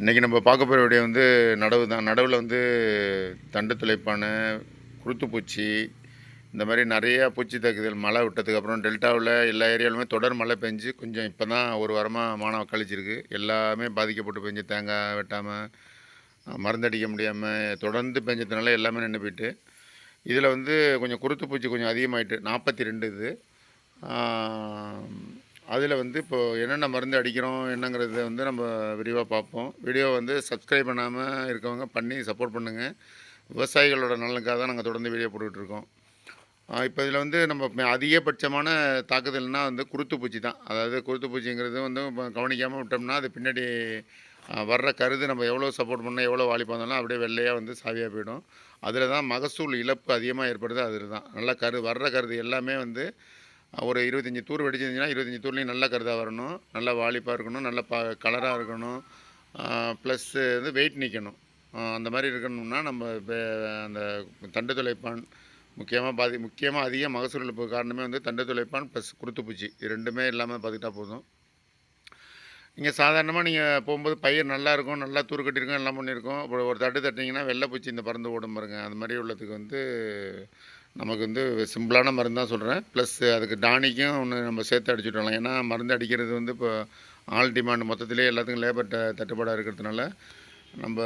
இன்றைக்கி நம்ம பார்க்க போகிற வீடியோ வந்து நடவு தான். நடவில் வந்து தண்டு துளைப்பான குருத்துப்பூச்சி இந்த மாதிரி நிறையா பூச்சி தாக்குதல் மழை விட்டதுக்கு அப்புறம் டெல்டாவில் எல்லா ஏரியாலுமே தொடர் மழை பெஞ்சு கொஞ்சம் இப்போ தான் ஒரு வாரமாக மானவ கழிச்சிருக்கு எல்லாமே பாதிக்கப்பட்டு பெஞ்சு தேங்காய் வெட்டாமல் மருந்தடிக்க முடியாமல் தொடர்ந்து பெஞ்சதுனால எல்லாமே நின்று போயிட்டு. இதில் வந்து கொஞ்சம் குருத்துப்பூச்சி கொஞ்சம் அதிகமாகிட்டு நாற்பத்தி ரெண்டு இது. அதில் வந்து இப்போது என்னென்ன மருந்து அடிக்கிறோம் என்னங்கிறத வந்து நம்ம விரிவாக பார்ப்போம். வீடியோ வந்து சப்ஸ்கிரைப் பண்ணாமல் இருக்கவங்க பண்ணி சப்போர்ட் பண்ணுங்கள் விவசாயிகளோட நலனுக்காக தான் நாங்கள் தொடர்ந்து வீடியோ போட்டுட்ருக்கோம் இப்போ இதில் வந்து நம்ம அதிகபட்சமான தாக்குதல்னால் வந்து குருத்துப்பூச்சி தான். அதாவது குருத்துப்பூச்சிங்கிறது வந்து கவனிக்காமல் விட்டோம்னா அது பின்னாடி வர்ற கருது நம்ம எவ்வளோ சப்போர்ட் பண்ணால் எவ்வளோ வாலி பண்ணாலும் அப்படியே வெள்ளையாக வந்து சாவியாக போயிடும். அதில் தான் மகசூல் இழப்பு அதிகமாக ஏற்படுது அதில் தான். நல்லா கரு வர்ற கருது எல்லாமே வந்து ஒரு இருபத்தஞ்சி தூர் வெடிச்சிருந்துச்சுன்னா இருபத்தஞ்சி தூர்லேயும் நல்ல கருதாக வரணும். நல்லா வாலிப்பாக இருக்கணும். நல்ல ப கலராக இருக்கணும். ப்ளஸ்ஸு வந்து வெயிட் நிற்கணும் அந்த மாதிரி இருக்கணும்னா நம்ம அந்த தண்டு துளைப்பான் முக்கியமாக பாதி முக்கியமாக அதிக மகசூல் இழப்பு காரணமே வந்து தண்டு துளைப்பான் ப்ளஸ் குருத்துப்பூச்சி. இது ரெண்டுமே இல்லாமல் பார்த்துக்கிட்டா போதும். நீங்கள் சாதாரணமாக நீங்கள் போகும்போது பயிர் நல்லா இருக்கும் நல்லா தூர் கட்டியிருக்கும் எல்லாம் பண்ணியிருக்கோம். ஒரு தட்டு தட்டிங்கன்னா வெள்ளைப்பூச்சி இந்த பறந்து ஓடும் பாருங்க. அந்த மாதிரி உள்ளதுக்கு வந்து நமக்கு வந்து சிம்பிளான மருந்து தான் சொல்கிறேன் ப்ளஸ் அதுக்கு டானிக்கும் ஒன்று நம்ம சேர்த்து அடிச்சுட்டு ஏன்னா மருந்து அடிக்கிறது வந்து இப்போ ஆல் டிமாண்ட் மொத்தத்திலே எல்லாத்துக்கும் லேபர் ட தட்டுப்பாடாக இருக்கிறதுனால நம்ம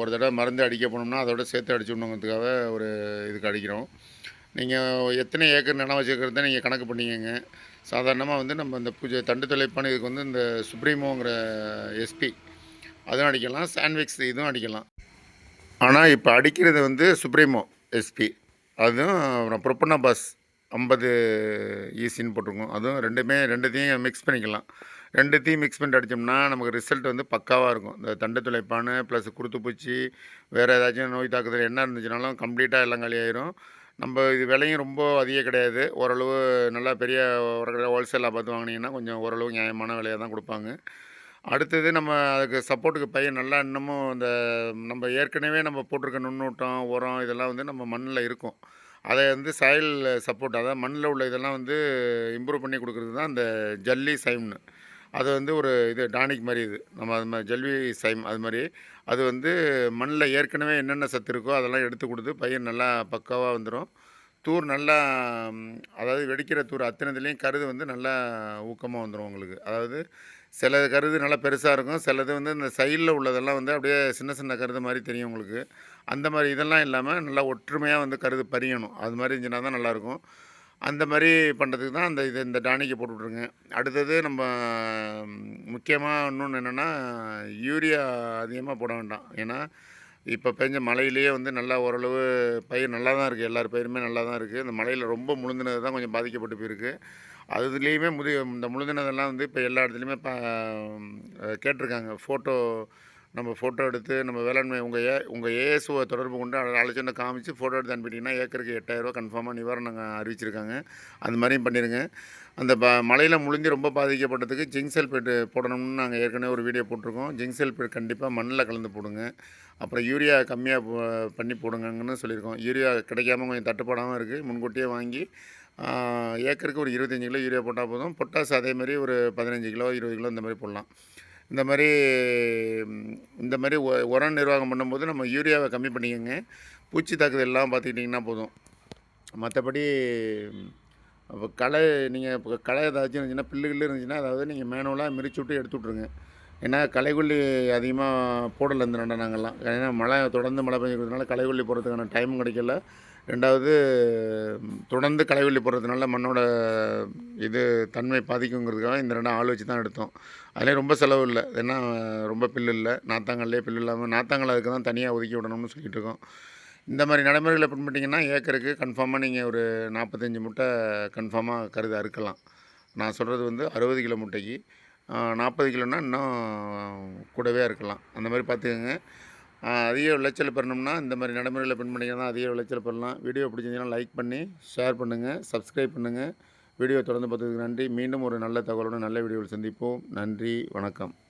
ஒரு தடவை மருந்து அடிக்க போனோம்னா அதோட சேர்த்து அடிச்சுடணுங்கிறதுக்காக ஒரு இதுக்கு அடிக்கிறோம். நீங்கள் எத்தனை ஏக்கர் நிலம் வச்சுருக்கிறத நீங்கள் கணக்கு பண்ணிக்கங்க. சாதாரணமாக வந்து நம்ம இந்த பூஜை தண்டு தொலைப்பான இதுக்கு வந்து இந்த சுப்ரீமோங்கிற எஸ்பி அதுவும் அடிக்கலாம். சாண்ட்விக்ஸ் இதுவும் அடிக்கலாம். ஆனால் இப்போ அடிக்கிறது வந்து சுப்ரீமோ எஸ்பி அதுவும் அப்புறம் ப்ரொப்பனா பாஸ் ஐம்பது ஈஸின்னு போட்டிருக்கோம். அதுவும் ரெண்டுமே ரெண்டுத்தையும் மிக்ஸ் பண்ணிக்கலாம். ரெண்டுத்தையும் மிக்ஸ் பண்ணிட்டு அடித்தோம்னா நமக்கு ரிசல்ட் வந்து பக்காவாக இருக்கும். இந்த தண்டு துளைப்பான் ப்ளஸ் குருத்துப்பூச்சி வேறு ஏதாச்சும் நோய் தாக்குதல் என்ன இருந்துச்சுனாலும் கம்ப்ளீட்டாக எல்லாம் காலியாயிரும் நம்ம இது விலையும் ரொம்ப அதிகம் கிடையாது. ஓரளவு நல்லா பெரிய ஒரு ஹோல்சேலாக பார்த்து வாங்கினீங்கன்னா கொஞ்சம் ஓரளவு நியாயமான விலையாக தான் கொடுப்பாங்க. அடுத்தது நம்ம அதுக்கு சப்போர்ட்டுக்கு பையன் நல்லா இன்னமும் அந்த நம்ம ஏற்கனவே நம்ம போட்டிருக்க நுண்ணூட்டம் உரம் இதெல்லாம் வந்து நம்ம மண்ணில் இருக்கும். அதை வந்து சாயில் சப்போர்ட் அதாவது மண்ணில் உள்ள இதெல்லாம் வந்து இம்ப்ரூவ் பண்ணி கொடுக்குறது தான் அந்த ஜல்லி சைம்னு. அது வந்து ஒரு இது டானிக் மாதிரி இது. நம்ம அது மாதிரி ஜல்வி சைம் அது மாதிரி. அது வந்து மண்ணில் ஏற்கனவே என்னென்ன சத்து இருக்கோ அதெல்லாம் எடுத்து கொடுத்து பையன் நல்லா பக்காவாக வந்துடும் தூர் நல்லா அதாவது வெடிக்கிற தூர் அத்தனைத்துலேயும் கருது வந்து நல்லா ஊக்கமாக வந்துடும் உங்களுக்கு. அதாவது சில கருது நல்லா பெருசாக இருக்கும். சிலது வந்து இந்த சைடில் உள்ளதெல்லாம் வந்து அப்படியே சின்ன சின்ன கருது மாதிரி தெரியும் உங்களுக்கு. அந்த மாதிரி இதெல்லாம் இல்லாமல் நல்லா ஒற்றுமையாக வந்து கருது பறியணும். அது மாதிரி இருந்துச்சுன்னா தான் நல்லாயிருக்கும். அந்த மாதிரி பண்ணுறதுக்கு தான் அந்த இது இந்த டானிக்கை போட்டு விட்ருங்க அடுத்தது நம்ம முக்கியமாக இன்னொன்று என்னென்னா யூரியா அதிகமாக போட வேண்டாம். ஏன்னா இப்போ பெஞ்ச மழையிலேயே வந்து நல்லா ஓரளவு பயிர் நல்லா தான் இருக்குது எல்லார் பயிருமே நல்லா தான் இருக்குது இந்த மழையில் ரொம்ப முழுந்தினது தான் கொஞ்சம் பாதிக்கப்பட்டு போயிருக்கு. அதுலேயுமே முதி இந்த முழுந்தினதெல்லாம் வந்து இப்போ எல்லா இடத்துலையுமே கேட்டிருக்காங்க. ஃபோட்டோ நம்ம ஃபோட்டோ எடுத்து நம்ம வேளாண்மை உங்கள் ஏ உங்கள் ஏஎஸ்ஓவை தொடர்பு கொண்டு ஆலோசனை காமிச்சு ஃபோட்டோ எடுத்து அனுப்பிட்டீங்கன்னா ஏக்கருக்கு எட்டாயிரரூவா கன்ஃபார்மாக நிவாரணம் அறிவிச்சிருக்காங்க. அந்த மாதிரியும் பண்ணிடுங்க அந்த ப மழையில் முழிஞ்சு ரொம்ப பாதிக்கப்பட்டதுக்கு ஜிங்க் சல்பேட் போடணும்னு நாங்கள் ஏற்கனவே ஒரு வீடியோ போட்டிருக்கோம். ஜிங்க் சல்பேட் கண்டிப்பாக மண்ணில் கலந்து போடுங்க. அப்புறம் யூரியா கம்மியாக போ- பண்ணி போடுங்கன்னு சொல்லியிருக்கோம். யூரியா கிடைக்காம கொஞ்சம் தட்டுப்பாடாமல் இருக்குது முன்கூட்டியே வாங்கி ஏக்கருக்கு ஒரு இருபத்தஞ்சி கிலோ யூரியா போட்டால் போதும். பொட்டாஸ் அதே மாதிரி ஒரு பதினஞ்சு கிலோ இருபது கிலோ இந்த மாதிரி போடலாம். இந்த மாதிரி இந்த மாதிரி உ- உரம் நிர்வாகம் பண்ணும்போது நம்ம யூரியாவை கம்மி பண்ணிக்கோங்க. பூச்சி தாக்குதல் எல்லாம் பார்த்துக்கிட்டிங்கன்னா போதும். மற்றபடி அப்போ களை நீங்கள் இப்போ களை ஏதாச்சும் இருந்துச்சுன்னா பில்லு கில்லு இருந்துச்சுன்னா அதாவது நீங்கள் மேனுவலாக மிரிச்சு விட்டு எடுத்து விட்ருங்க ஏன்னா களைகொல்லி அதிகமாக போடலை இந்த நாங்கள்லாம். ஏன்னா மழை தொடர்ந்து மழை பெஞ்சிருக்கிறதுனால களைகொல்லி போகிறதுக்கான டைமும் கிடைக்கல. ரெண்டாவது தொடர்ந்து களைவெள்ளி போடுறதுனால மண்ணோட இது தன்மை பாதிக்குங்கிறதுக்காக இந்த ரெண்டும் ஆள் வச்சு தான் எடுத்தோம். அதிலே ரொம்ப செலவு இல்லை. ஏன்னா ரொம்ப பில்லு இல்லை. நாத்தாங்கல்லே பில்லு இல்லாமல் நாத்தாங்கல் அதுக்கு தான் தனியாக ஒதுக்கி விடணும்னு சொல்லிட்டு இருக்கோம். இந்த மாதிரி நடைமுறைகளை பின்பற்றிங்கன்னா ஏக்கருக்கு கன்ஃபார்மாக நீங்கள் ஒரு நாற்பத்தஞ்சு முட்டை கன்ஃபார்மாக கருது அறுக்கலாம். நான் சொல்கிறது வந்து அறுபது கிலோ முட்டைக்கு நாற்பது கிலோன்னா இன்னும் கூடவே இருக்கலாம் அந்த மாதிரி பார்த்துக்கோங்க. அதிக விளைச்சல் பெறணும்னா இந்த மாதிரி நடைமுறையில் பின்பற்றிங்கன்னா அதிக விளைச்சல் பெறலாம். வீடியோ பிடிச்சிருந்தீங்கன்னா லைக் பண்ணி ஷேர் பண்ணுங்கள் சப்ஸ்கிரைப் பண்ணுங்கள் வீடியோ தொடர்ந்து பார்த்ததுக்கு நன்றி. மீண்டும் ஒரு நல்ல தகவலோடு நல்ல வீடியோவில் சந்திப்போம். நன்றி வணக்கம்.